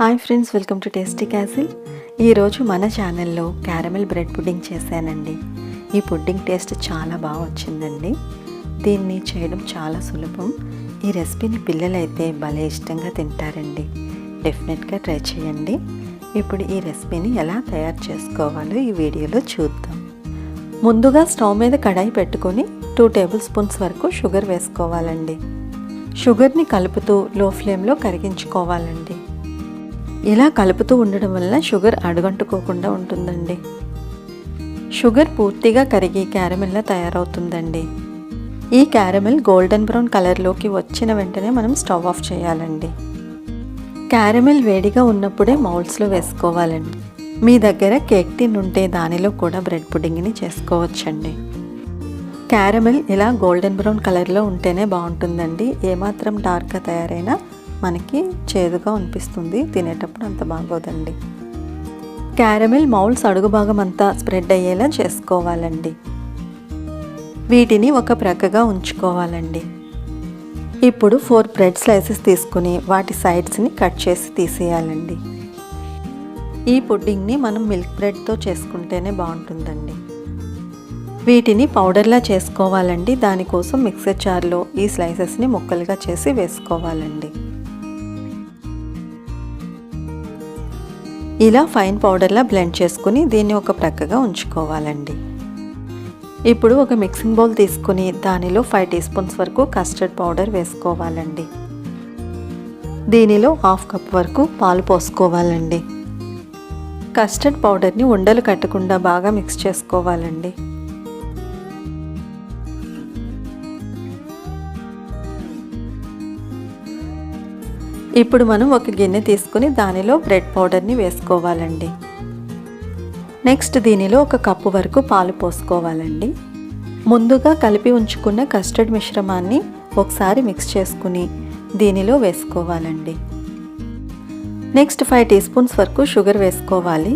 Hi friends welcome to tasty castle. ఈరోజు మన ఛానల్లో క్యారమెల్ బ్రెడ్ పుడ్డింగ్ చేశానండి. ఈ పుడ్డింగ్ టేస్ట్ చాలా బాగా వచ్చిందండి. దీన్ని చేయడం చాలా సులభం. ఈ రెసిపీని పిల్లలైతే భలే ఇష్టంగా తింటారండి. డెఫినెట్గా ట్రై చేయండి. ఇప్పుడు ఈ రెసిపీని ఎలా తయారు చేసుకోవాలో ఈ వీడియోలో చూద్దాం. ముందుగా స్టవ్ మీద కడాయి పెట్టుకొని టూ టేబుల్ స్పూన్స్ వరకు షుగర్ వేసుకోవాలండి. షుగర్ని కలుపుతూ లో ఫ్లేమ్లో కరిగించుకోవాలండి. ఇలా కలుపుతూ ఉండడం వల్ల షుగర్ అడుగంటుకోకుండా ఉంటుందండి. షుగర్ పూర్తిగా కరిగి క్యారమెల్లా తయారవుతుందండి. ఈ క్యారమెల్ గోల్డెన్ బ్రౌన్ కలర్లోకి వచ్చిన వెంటనే మనం స్టవ్ ఆఫ్ చేయాలండి. క్యారమెల్ వేడిగా ఉన్నప్పుడే మౌల్స్లో వేసుకోవాలండి. మీ దగ్గర కేక్ టిన్ ఉంటే దానిలో కూడా బ్రెడ్ పుడ్డింగ్ని చేసుకోవచ్చండి. క్యారమెల్ ఇలా గోల్డెన్ బ్రౌన్ కలర్లో ఉంటేనే బాగుంటుందండి. ఏమాత్రం డార్క్గా తయారైనా మనకి చేదుగా అనిపిస్తుంది. తినేటప్పుడు అంత బాగోదండి. క్యారమెల్ మౌల్స్ అడుగు భాగం అంతా స్ప్రెడ్ అయ్యేలా చేసుకోవాలండి. వీటిని ఒక ప్రక్కగా ఉంచుకోవాలండి. ఇప్పుడు ఫోర్ బ్రెడ్ స్లైసెస్ తీసుకుని వాటి సైడ్స్ని కట్ చేసి తీసేయాలండి. ఈ పుడ్డింగ్ని మనం మిల్క్ బ్రెడ్తో చేసుకుంటేనే బాగుంటుందండి. వీటిని పౌడర్లా చేసుకోవాలండి. దానికోసం మిక్సర్ జార్లో ఈ స్లైసెస్ని ముక్కలుగా చేసి వేసుకోవాలండి. ఇలా ఫైన్ పౌడర్లా బ్లెండ్ చేసుకుని దీన్ని ఒక ప్రక్కగా ఉంచుకోవాలండి. ఇప్పుడు ఒక మిక్సింగ్ బౌల్ తీసుకుని దానిలో ఫైవ్ టీ స్పూన్స్ వరకు కస్టర్డ్ పౌడర్ వేసుకోవాలండి. దీనిలో హాఫ్ కప్ వరకు పాలు పోసుకోవాలండి. కస్టర్డ్ పౌడర్ని ఉండలు కట్టకుండా బాగా మిక్స్ చేసుకోవాలండి. ఇప్పుడు మనం ఒక గిన్నె తీసుకుని దానిలో బ్రెడ్ పౌడర్ని వేసుకోవాలండి. నెక్స్ట్ దీనిలో ఒక కప్పు వరకు పాలు పోసుకోవాలండి. ముందుగా కలిపి ఉంచుకున్న కస్టర్డ్ మిశ్రమాన్ని ఒకసారి మిక్స్ చేసుకుని దీనిలో వేసుకోవాలండి. నెక్స్ట్ ఫైవ్ టీ స్పూన్స్ వరకు షుగర్ వేసుకోవాలి.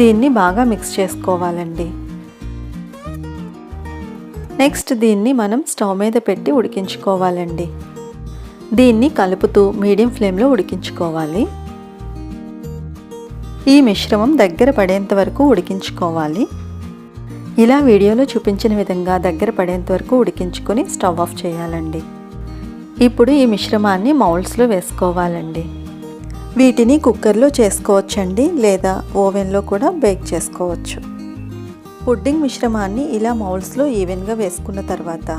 దీన్ని బాగా మిక్స్ చేసుకోవాలండి. నెక్స్ట్ దీన్ని మనం స్టవ్ మీద పెట్టి ఉడికించుకోవాలండి. దీన్ని కలుపుతూ మీడియం ఫ్లేమ్లో ఉడికించుకోవాలి. ఈ మిశ్రమం దగ్గర పడేంత వరకు ఉడికించుకోవాలి. ఇలా వీడియోలో చూపించిన విధంగా దగ్గర పడేంత వరకు ఉడికించుకొని స్టవ్ ఆఫ్ చేయాలండి. ఇప్పుడు ఈ మిశ్రమాన్ని మౌల్డ్స్లో వేసుకోవాలండి. వీటిని కుక్కర్లో చేసుకోవచ్చండి లేదా ఓవెన్లో కూడా బేక్ చేసుకోవచ్చు. పుడ్డింగ్ మిశ్రమాన్ని ఇలా మౌల్డ్స్లో ఈవెన్గా వేసుకున్న తర్వాత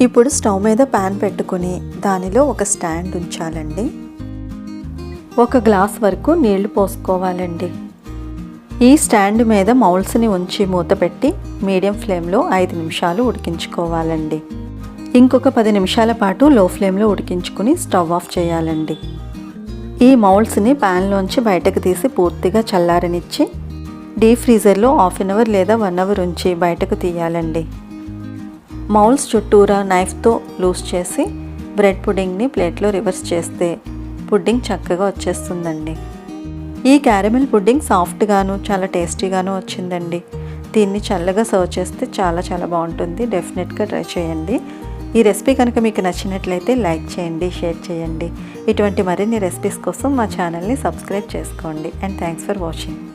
ఇప్పుడు స్టవ్ మీద ప్యాన్ పెట్టుకుని దానిలో ఒక స్టాండ్ ఉంచాలండి. ఒక గ్లాస్ వరకు నీళ్ళు పోసుకోవాలండి. ఈ స్టాండ్ మీద మౌల్స్ని ఉంచి మూత పెట్టి మీడియం ఫ్లేమ్లో ఐదు నిమిషాలు ఉడికించుకోవాలండి. ఇంకొక పది నిమిషాల పాటు లో ఫ్లేమ్లో ఉడికించుకుని స్టవ్ ఆఫ్ చేయాలండి. ఈ మౌల్స్ని ప్యాన్లోంచి బయటకు తీసి పూర్తిగా చల్లారనిచ్చి డీప్ ఫ్రీజర్లో హాఫ్ అన్ అవర్ లేదా వన్ అవర్ ఉంచి బయటకు తీయాలండి. మౌల్స్ చుట్టూరా నైఫ్తో లూజ్ చేసి బ్రెడ్ పుడ్డింగ్ని ప్లేట్లో రివర్స్ చేస్తే పుడ్డింగ్ చక్కగా వచ్చేస్తుందండి. ఈ క్యారమెల్ పుడ్డింగ్ సాఫ్ట్గాను చాలా టేస్టీగాను వచ్చిందండి. దీన్ని చల్లగా సర్వ్ చేస్తే చాలా చాలా బాగుంటుంది. డెఫినెట్గా ట్రై చేయండి. ఈ రెసిపీ కనుక మీకు నచ్చినట్లయితే లైక్ చేయండి షేర్ చేయండి. ఇటువంటి మరిన్ని రెసిపీస్ కోసం మా ఛానల్ని సబ్స్క్రైబ్ చేసుకోండి. And thanks for watching.